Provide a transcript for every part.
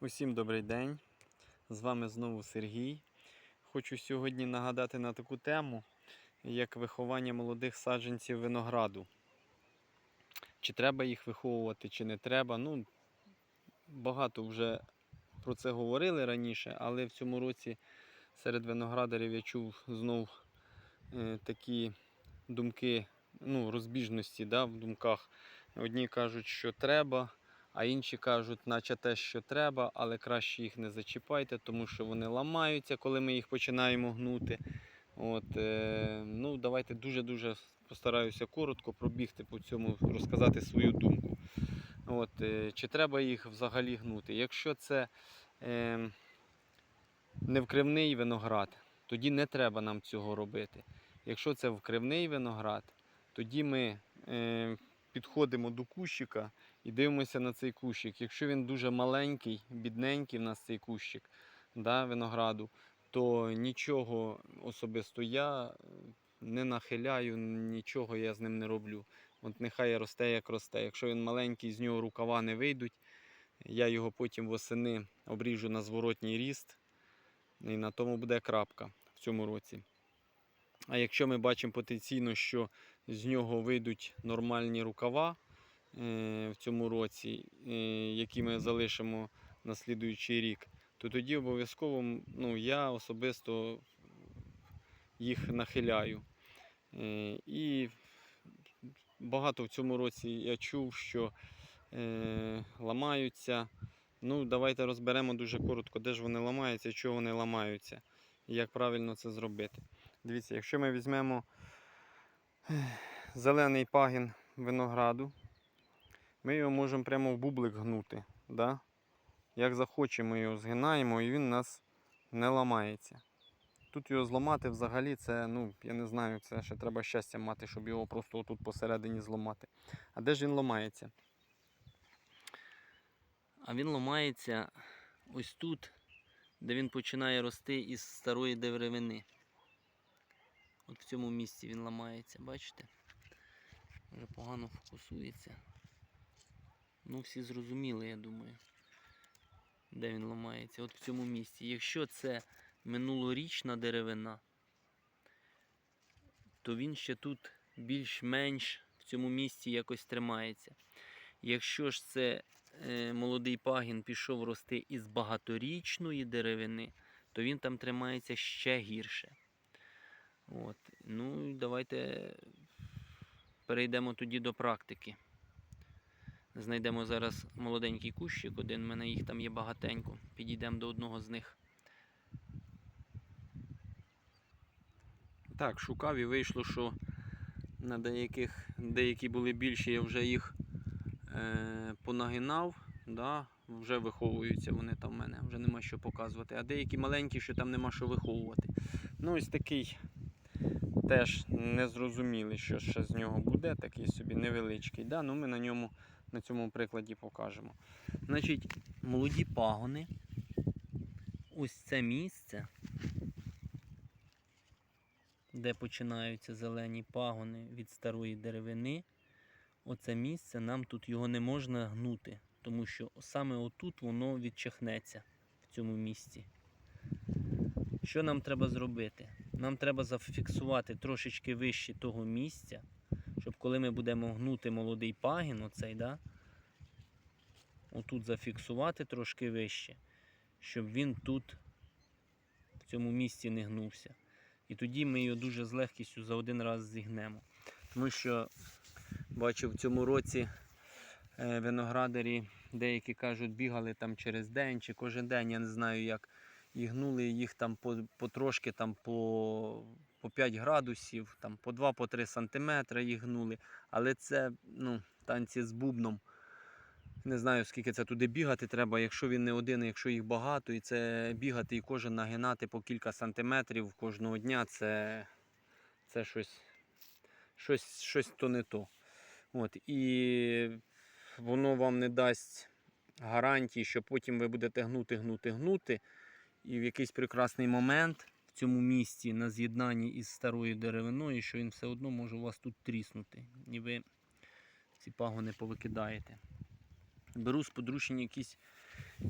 Усім добрий день. З вами знову Сергій. Хочу сьогодні нагадати на таку тему, як виховання молодих саджанців винограду. Чи треба їх виховувати, чи не треба. Ну, багато вже про це говорили раніше, але в цьому році серед виноградарів я чув знов е, такі думки, ну, розбіжності да, в думках. Одні кажуть, що треба, а інші кажуть, наче те, що треба, але краще їх не зачіпайте, тому що вони ламаються, коли ми їх починаємо гнути. От, е, ну, давайте дуже-дуже постараюся коротко пробігти по цьому, розказати свою думку. От, е, чи треба їх взагалі гнути? Якщо це е, не вкривний виноград, тоді не треба нам цього робити. Якщо це вкривний виноград, тоді ми е, підходимо до кущика і дивимося на цей кущик. Якщо він дуже маленький, бідненький в нас цей кущик да, винограду, то нічого особисто я е, не нахиляю, нічого я з ним не роблю. От нехай росте, як росте. Якщо він маленький, з нього рукава не вийдуть, я його потім восени обріжу на зворотній ріст, і на тому буде крапка в цьому році. А якщо ми бачимо потенційно, що з нього вийдуть нормальні рукава в цьому році, е, які ми залишимо на слідуючий рік, то тоді обов'язково ну, я особисто їх нахиляю. Е, І багато в цьому році я чув, що е, ламаються. Ну, давайте розберемо дуже коротко, де ж вони ламаються, чого вони ламаються, і як правильно це зробити. Дивіться, якщо ми візьмемо зелений пагін винограду, ми його можемо прямо в бублик гнути. Да? Як захочемо, його згинаємо і він у нас не ламається. Тут його зламати взагалі, це, ну, я не знаю, це ще треба щастя мати, щоб його просто отут посередині зламати. А де ж він ламається? А він ламається ось тут, де він починає рости із старої деревини. От в цьому місці він ламається, бачите? Вже погано фокусується. Ну, всі зрозуміли, я думаю, де він ламається. От в цьому місці. Якщо це минулорічна деревина, то він ще тут більш-менш в цьому місці якось тримається. Якщо ж це е, молодий пагін пішов рости із багаторічної деревини, то він там тримається ще гірше. От. Ну, давайте перейдемо тоді до практики. Знайдемо зараз молоденький кущик, один, в мене їх там є багатенько. Підійдемо до одного з них. Так, шукав і вийшло, що на деяких, деякі були більші, я вже їх е, понагинав, да, вже виховуються вони там в мене, вже нема що показувати. А деякі маленькі, що там нема що виховувати. Ну, ось такий теж незрозумілий, що ще з нього буде, такий собі невеличкий. Да? Ну, ми на ньому на цьому прикладі покажемо. Значить, молоді пагони. Ось це місце, де починаються зелені пагони від старої деревини. Оце місце нам тут його не можна гнути, тому що саме отут воно відчахнеться в цьому місці. Що нам треба зробити? Нам треба зафіксувати трошечки вище того місця, щоб коли ми будемо гнути молодий пагін, оцей, да, отут зафіксувати трошки вище, щоб він тут в цьому місці не гнувся. І тоді ми його дуже з легкістю за один раз зігнемо. Тому що бачу в цьому році е, виноградарі деякі кажуть, бігали там через день чи кожен день, я не знаю як. І гнули їх там по, потрошки там по, по 5 градусів, там по 2-3 сантиметри їх гнули. Але це ну, танці з бубном. Не знаю, скільки це туди бігати треба, якщо він не один, якщо їх багато, і це бігати і кожен нагинати по кілька сантиметрів кожного дня, це, це щось, щось, щось то не то. От, і воно вам не дасть гарантії, що потім ви будете гнути, гнути, гнути. І в якийсь прекрасний момент цьому місці на з'єднанні із старою деревиною, що він все одно може у вас тут тріснути. І ви ці пагони повикидаєте. Беру сподручні якісь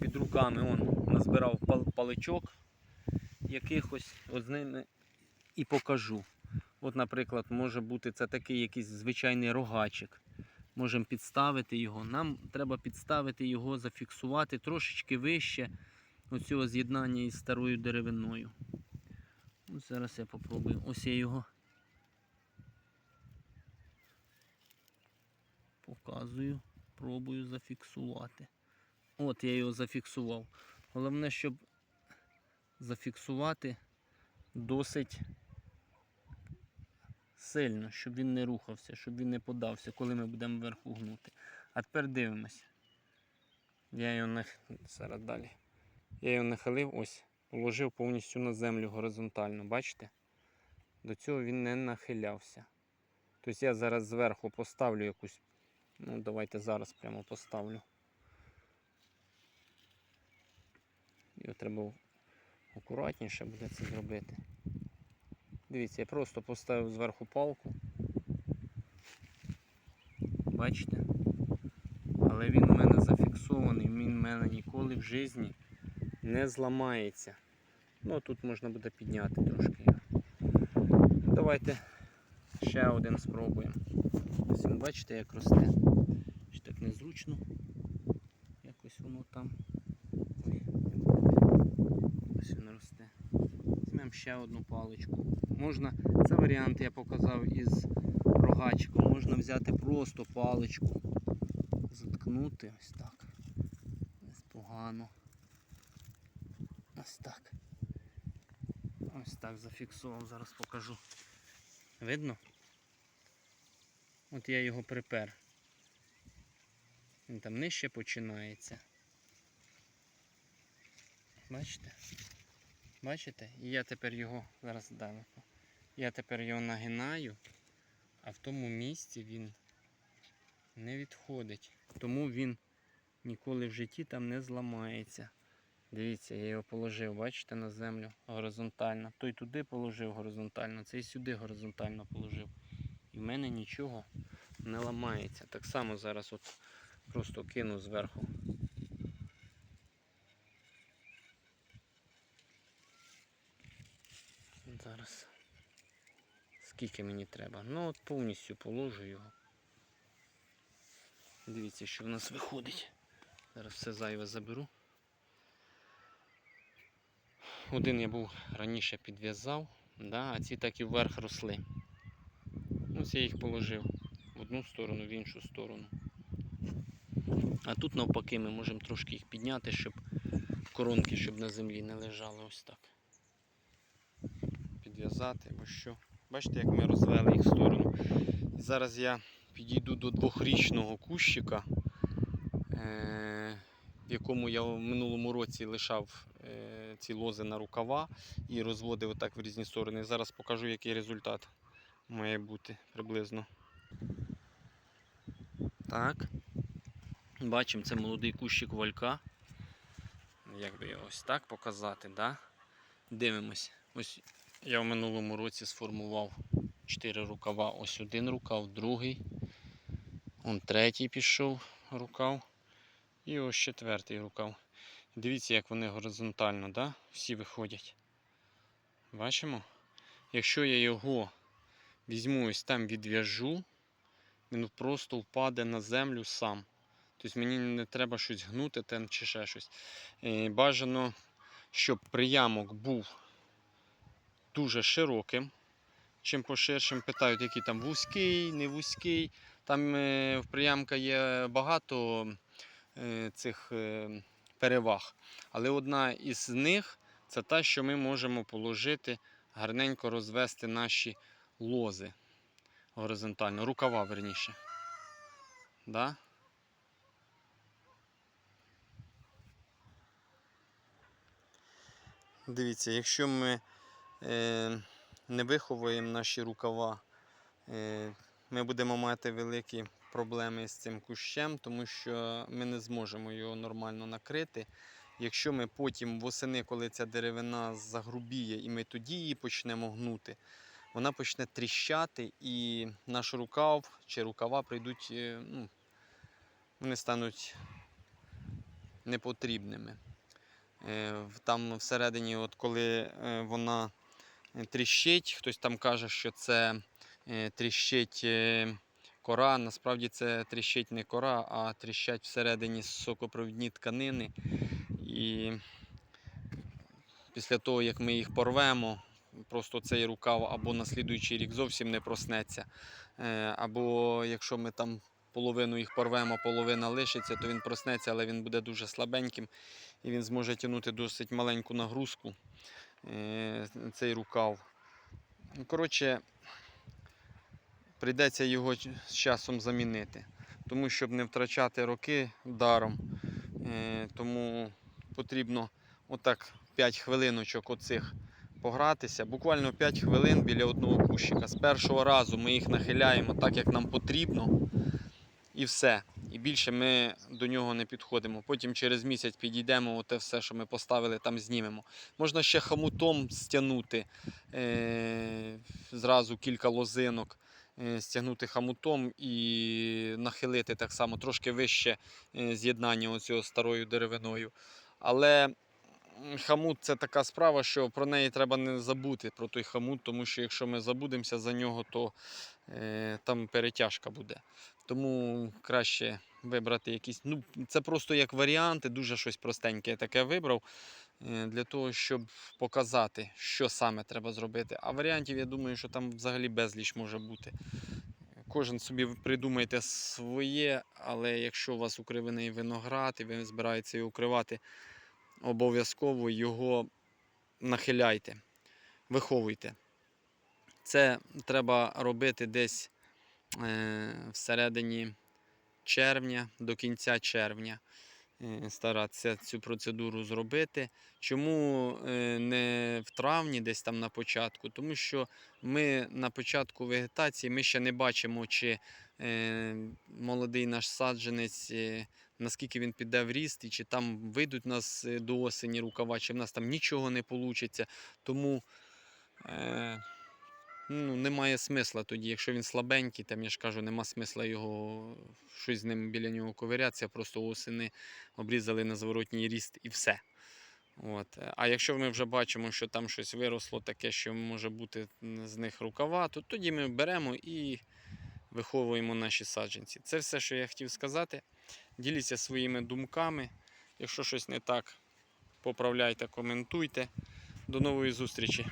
під руками он, назбирав паличок якихось, от з ними і покажу. От, наприклад, може бути це такий якийсь звичайний рогачик. Можемо підставити його. Нам треба підставити його, зафіксувати трошечки вище оцього з'єднання із старою деревиною. Ось зараз я попробую. Ось я його показую, пробую зафіксувати. От я його зафіксував. Головне, щоб зафіксувати досить сильно, щоб він не рухався, щоб він не подався, коли ми будемо вверху гнути. А тепер дивимось. Я його нах... зараз далі. Я його нахилив, ось, положив повністю на землю горизонтально, бачите? До цього він не нахилявся. Тобто я зараз зверху поставлю якусь. Ну, давайте зараз прямо поставлю. Його треба акуратніше буде це зробити. Дивіться, я просто поставив зверху палку. Бачите? Але він у мене зафіксований, він у мене ніколи в житті не зламається. Ну тут можна буде підняти трошки його. Давайте ще один спробуємо. Ось він бачите, як росте. Чи так незручно. Якось воно там. Ой, ось він росте. Візьмемо ще одну паличку. Можна, це варіант я показав із рогачком. Можна взяти просто паличку, заткнути ось так. Ось погано. Ось так. Ось так зафіксував, зараз покажу. Видно? От я його припер. Він там нижче починається. Бачите? Бачите? І я тепер його, зараз далеко. Я тепер його нагинаю, а в тому місці він не відходить. Тому він ніколи в житті там не зламається. Дивіться, я його положив, бачите, на землю горизонтально. Той туди положив горизонтально, цей сюди горизонтально положив. І в мене нічого не ламається. Так само зараз от просто кину зверху. Зараз. Скільки мені треба? Ну от повністю положу його. Дивіться, що в нас виходить. Зараз все зайве заберу. Один я був раніше підв'язав, да, а ці так і вверх росли. Ось я їх положив в одну сторону, в іншу сторону. А тут навпаки ми можемо трошки їх підняти, щоб коронки, щоб на землі не лежали ось так. Підв'язати або що. Бачите, як ми розвели їх в сторону. Зараз я підійду до двохрічного кущика, е- в якому я в минулому році лишав ці лози на рукава і розводив отак в різні сторони. Зараз покажу, який результат має бути приблизно. Так. Бачимо, це молодий кущик валька. Як би його ось так показати, да? Дивимось. Ось я в минулому році сформував 4 рукава. Ось один рукав, другий. Он третій пішов рукав. І ось четвертий рукав. Дивіться, як вони горизонтально, да? всі виходять. Бачимо? Якщо я його візьму ось там відв'яжу, він просто впаде на землю сам. Тобто мені не треба щось гнути там чи ще щось. Е, Бажано, щоб приямок був дуже широким. Чим поширшим питають, який там вузький, не вузький. Там е, в приямка є багато е, цих переваг. Але одна із них це та, що ми можемо положити, гарненько розвести наші лози горизонтально, рукава верніше. Да? Дивіться, якщо ми е, не виховуємо наші рукава, е, ми будемо мати великі проблеми з цим кущем, тому що ми не зможемо його нормально накрити. Якщо ми потім восени, коли ця деревина загрубіє, і ми тоді її почнемо гнути, вона почне тріщати, і наш рукав чи рукава прийдуть, е, ну, вони стануть непотрібними. Е, Там всередині, от коли е, вона тріщить, хтось там каже, що це тріщить кора. Насправді це тріщить не кора, а тріщать всередині сокопровідні тканини. І після того, як ми їх порвемо, просто цей рукав або на слідуючий рік зовсім не проснеться. Е, Або якщо ми там половину їх порвемо, половина лишиться, то він проснеться, але він буде дуже слабеньким і він зможе тягнути досить маленьку нагрузку. е, Цей рукав. Коротше, прийдеться його з часом замінити. Тому щоб не втрачати роки даром. Е, Тому потрібно отак 5 хвилиночок оцих погратися. Буквально 5 хвилин біля одного кущика. З першого разу ми їх нахиляємо так, як нам потрібно. І все. І більше ми до нього не підходимо. Потім через місяць підійдемо, оте все, що ми поставили, там знімемо. Можна ще хамутом стягнути е- зразу кілька лозинок, стягнути хамутом і нахилити так само трошки вище е, з'єднання оцього старою деревиною. Але хамут це така справа, що про неї треба не забути, про той хамут, тому що якщо ми забудемося за нього, то е, там перетяжка буде. Тому краще вибрати якісь. Ну, це просто як варіанти, дуже щось простеньке таке вибрав е, для того, щоб показати, що саме треба зробити. А варіантів, я думаю, що там взагалі безліч може бути. Кожен собі придумайте своє, але якщо у вас укриваний виноград і ви збираєтеся його укривати, обов'язково його нахиляйте, виховуйте. Це треба робити десь е, всередині червня, до кінця червня. Е, Старатися цю процедуру зробити. Чому е, не в травні, десь там на початку? Тому що ми на початку вегетації ми ще не бачимо, чи е, молодий наш саджанець, наскільки він піде в ріст, і чи там вийдуть у нас до осені рукава, чи в нас там нічого не вийде. Тому ну, немає смисла тоді, якщо він слабенький, там я ж кажу, нема смисла його щось з ним біля нього ковирятися, просто осени обрізали на зворотній ріст і все. От. А якщо ми вже бачимо, що там щось виросло таке, що може бути з них рукава, то тоді ми беремо і виховуємо наші саджанці. Це все, що я хотів сказати. Діліться своїми думками. Якщо щось не так, поправляйте, коментуйте. До нової зустрічі!